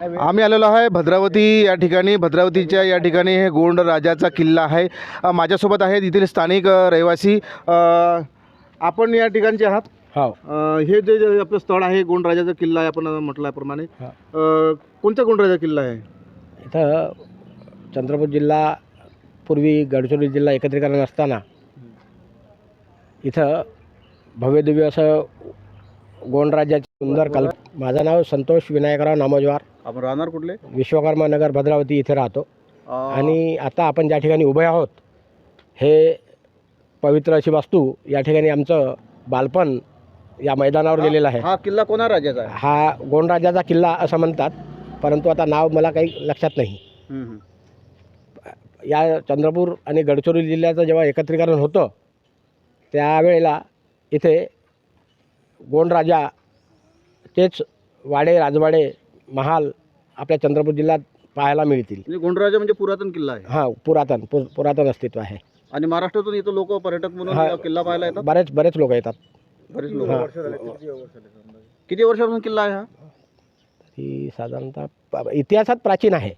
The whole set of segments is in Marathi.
आम्ही आलेलो आहे भद्रावती या ठिकाणी. भद्रावतीच्या या ठिकाणी हे गोंड राजाचा किल्ला आहे. माझ्यासोबत आहेत येथील स्थानिक रहिवासी. आपण या ठिकाणचे आहात. हो. हे जे जे आपलं स्थळ आहे गोंड राजाचा किल्ला आहे आपण म्हटल्याप्रमाणे. कोणता गोंड राजा किल्ला आहे? इथं चंद्रपूर जिल्हा पूर्वी गडचिरोली जिल्हा एकत्रीकरण असताना इथं भव्यदिव्य असं गोंडराज्याचे सुंदर कल्प माझं नाव संतोष विनायकराव नामोजवार. आपण राहणार कुठले? विश्वकर्मा नगर भद्रावती इथे राहतो. आणि आता आपण ज्या ठिकाणी उभे आहोत हे पवित्र अशी वास्तू या ठिकाणी आमचं बालपण या मैदानावर गेलेलं आहे. हा किल्ला कोणा राजाचा आहे? हा गोंडराजाचा किल्ला असं म्हणतात परंतु आता नाव मला काही लक्षात नाही. हम्म, हम्म. या चंद्रपूर आणि गडचिरोली जिल्ह्याचं जेव्हा एकत्रीकरण होतं त्यावेळेला इथे गोंडराजा तेच वाडे राजवाडे महाल आपल्या चंद्रपूर जिल्ह्यात पाहायला मिळतील. म्हणजे गोंड राजा म्हणजे पुरातन किल्ला आहे. हां पुरातन पु पुरातन अस्तित्व आहे. आणि महाराष्ट्रातून इथं लोक पर्यटक म्हणून हा. किल्ला पाहायला येतात? बरेच बरेच लोक येतात. बरेच लोक. हा. किती वर्षापासून किल्ला आहे हा? ही साधारणतः प- इतिहासात प्राचीन आहे.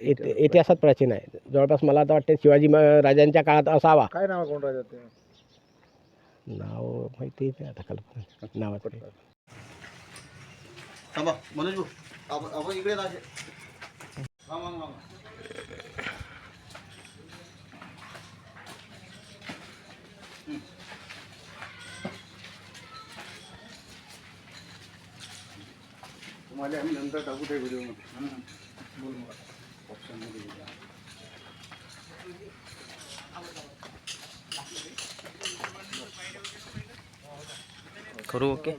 इति- इतिहासात प्राचीन आहे. जवळपास मला आता वाटते शिवाजी म- राजांच्या काळात असावा. काय नाव नाव माहिती नाही आता कल्पना. नावाचं. थांबा मनोज भाऊ. आपण आपण इकडे. तुम्हाला आम्ही नंतर टाकू त्या व्हिडिओमध्ये. बोल मग. ऑप्शनमध्ये. करू ओके?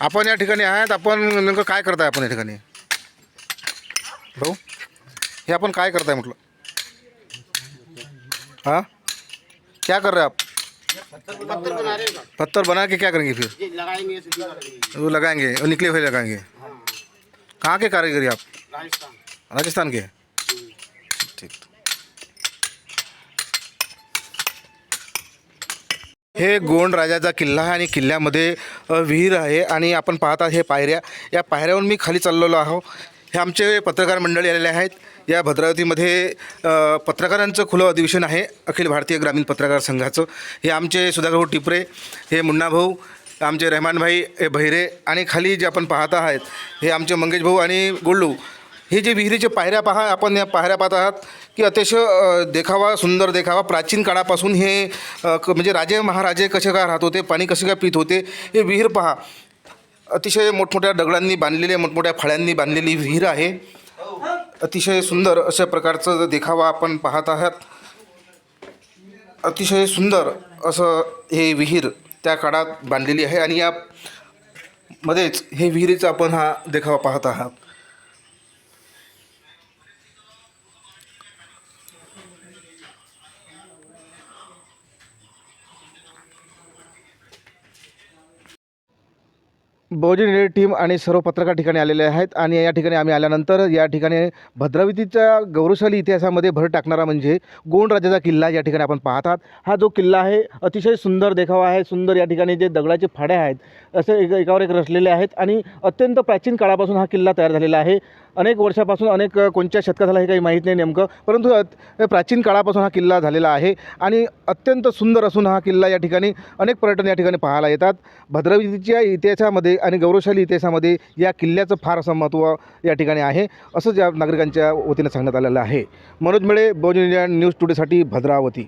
आपण या ठिकाणी आहेत आपण नेमकं काय करताय आपण या ठिकाणी? भाऊ हे आपण काय करताय म्हटलं? हाँ? क्या कर रहे आप? पत्थर बना के क्या करेंगे फिर? वो लगाएंगे और निकले हुए लगाएंगे। कहाँ के कारीगरी आप? राजस्थान के? ठीक। हे गोंड राजाचा किल्ला आहे आणि किल्ल्यामध्ये विहीर आहे आणि आपण पाहता हे पायऱ्या. या पायऱ्यावरून मी खाली चाललेलो आहो हे आमचे पत्रकार मंडळी आलेले आहेत. या भद्रावतीमध्ये पत्रकारांचं खुलं अधिवेशन आहे. अखिल भारतीय ग्रामीण पत्रकार संघाचं. हे आमचे सुधाकरभाऊ टिपरे हे मुन्ना भाऊ आमचे रहमानभाई हे बहिरे आणि खाली जे आपण पाहत आहात हे आमचे मंगेश भाऊ आणि गोल्लू. हे जे विहिरीचे पायऱ्या पहा आपण या पायऱ्या पाहत आहात की अतिशय देखावा सुंदर देखावा प्राचीन काळापासून हे क- म्हणजे राजे महाराजे कसे काय राहत होते पाणी कसे काय पित होते हे विहीर पहा. अतिशय मोठमोठ्या दगडांनी बांधलेले मोठमोठ्या फळ्यांनी बांधलेली विहीर आहे. अतिशय सुंदर अशा प्रकारचं देखावा आपण पाहत आहात. अतिशय सुंदर असं हे विहीर त्या काळात बांधलेली आहे आणि या मध्येच हे विहिरीचा आपण हा देखावा पाहत आहात. बहुजन युनायटेड टीम आणि सर्व पत्रकार ठिकाणी आलेले आहेत आणि या ठिकाणी आम्ही आल्यानंतर या ठिकाणी भद्रावतीच्या गौरवशाली इतिहासामध्ये भर टाकणारा म्हणजे गोंड राजाचा किल्ला या ठिकाणी आपण पाहतात. हा जो किल्ला आहे अतिशय सुंदर देखावा आहे. सुंदर या ठिकाणी जे दगडाचे फाड्या आहेत असे एक एकावर एक रचलेले आहेत आणि अत्यंत प्राचीन काळापासून हा किल्ला तयार झालेला आहे. अनेक वर्षापासून अनेक कोणत्या शतकात झाला हे काही माहीत नाही नेमकं. परंतु प्राचीन काळापासून हा किल्ला झालेला आहे आणि अत्यंत सुंदर असून हा किल्ला या ठिकाणी अनेक पर्यटन या ठिकाणी पाहायला येतात. भद्रावतीच्या इतिहासामध्ये आणि गौरवशाली इतिहासामध्ये या किल्ल्याचं फार असं महत्त्व या ठिकाणी आहे. असंच या नागरिकांच्या वतीनं सांगण्यात आलेलं आहे. मनोज मेळे बहुजन इंडिया न्यूज टुडेसाठी भद्रावती.